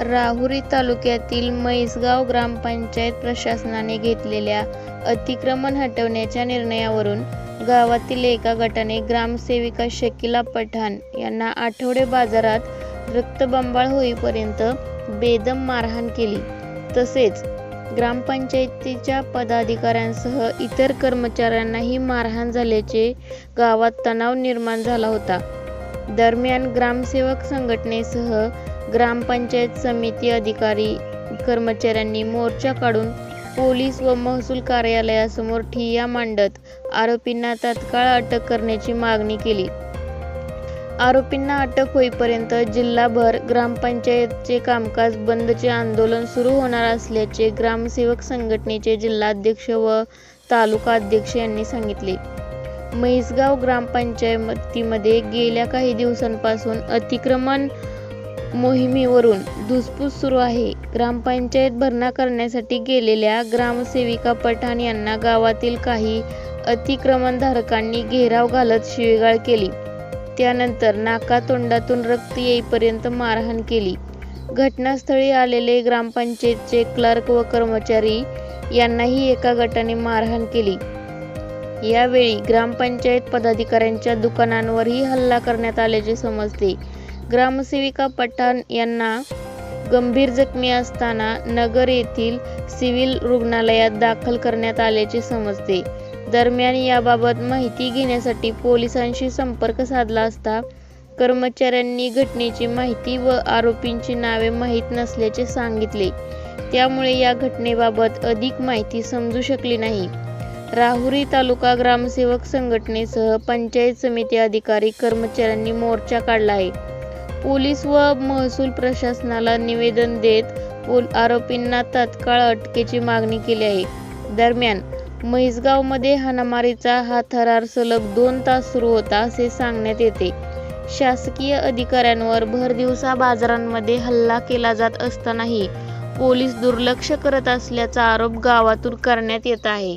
राहुरी तालुक्यातील म्हैसगाव ग्रामपंचायत प्रशासनाने घेतलेल्या अतिक्रमण हटवण्याच्या निर्णयावरून गावातील एका गटाने ग्रामसेविका शकिला पठाण यांना आठवडे बाजारात रक्तबंबाळ होईपर्यंत बेदम मारहाण केली. तसेच ग्रामपंचायतीच्या पदाधिकाऱ्यांसह इतर कर्मचाऱ्यांनाही मारहाण झाल्याचे गावात तणाव निर्माण झाला होता. दरम्यान ग्रामसेवक संघटनेसह ग्रामपंचायत समिती अधिकारी कर्मचाऱ्यांनी मोर्चा काढून पोलीस व महसूल कार्यालयासमोर ठिय्या मांडत आरोपींना तात्काळ अटक करण्याची मागणी केली. आरोपींना अटक होईपर्यंत जिल्हाभर ग्रामपंचायतचे कामकाज बंदचे आंदोलन सुरू होणार असल्याचे ग्रामसेवक संघटनेचे जिल्हाध्यक्ष व तालुका अध्यक्ष यांनी सांगितले. म्हैसगाव ग्रामपंचायतीमध्ये गेल्या काही दिवसांपासून अतिक्रमण मोहिमेवरून धुसफूस सुरू आहे. ग्रामपंचायत भरणा करण्यासाठी गेलेल्या ग्रामसेविका पठाण यांना गावातील काही अतिक्रमणधारकांनी घेराव घालत शिवीगाळ केली. त्यानंतर नाकातोंडातून रक्त येईपर्यंत मारहाण केली. घटनास्थळी आलेले ग्रामपंचायतचे क्लर्क व कर्मचारी यांनाही एका गटाने मारहाण केली. यावेळी ग्रामपंचायत पदाधिकाऱ्यांच्या दुकानांवरही हल्ला करण्यात आल्याचे समजते. ग्रामसेविका पठाण यांना गंभीर जखमी असताना नगर येथील सिव्हिल रुग्णालयात दाखल करण्यात आल्याचे समजते. दरम्यान याबाबत माहिती घेण्यासाठी पोलिसांशी संपर्क साधला असता कर्मचाऱ्यांनी घटनेची माहिती व आरोपींची नावे माहीत नसल्याचे सांगितले. त्यामुळे या घटनेबाबत अधिक माहिती समजू शकली नाही. राहुरी तालुका ग्रामसेवक संघटनेसह पंचायत समिती अधिकारी कर्मचाऱ्यांनी मोर्चा काढला आहे. पोलीस व महसूल प्रशासनाला निवेदन देत पोल आरोपींना तात्काळ अटकेची मागणी केली आहे. दरम्यान म्हैसगावमध्ये हाणामारीचा हा थरार सलग दोन तास सुरू होता असे सांगण्यात येते. शासकीय अधिकाऱ्यांवर भरदिवसा बाजारांमध्ये हल्ला केला जात असतानाही पोलीस दुर्लक्ष करत असल्याचा आरोप गावातून करण्यात येत आहे.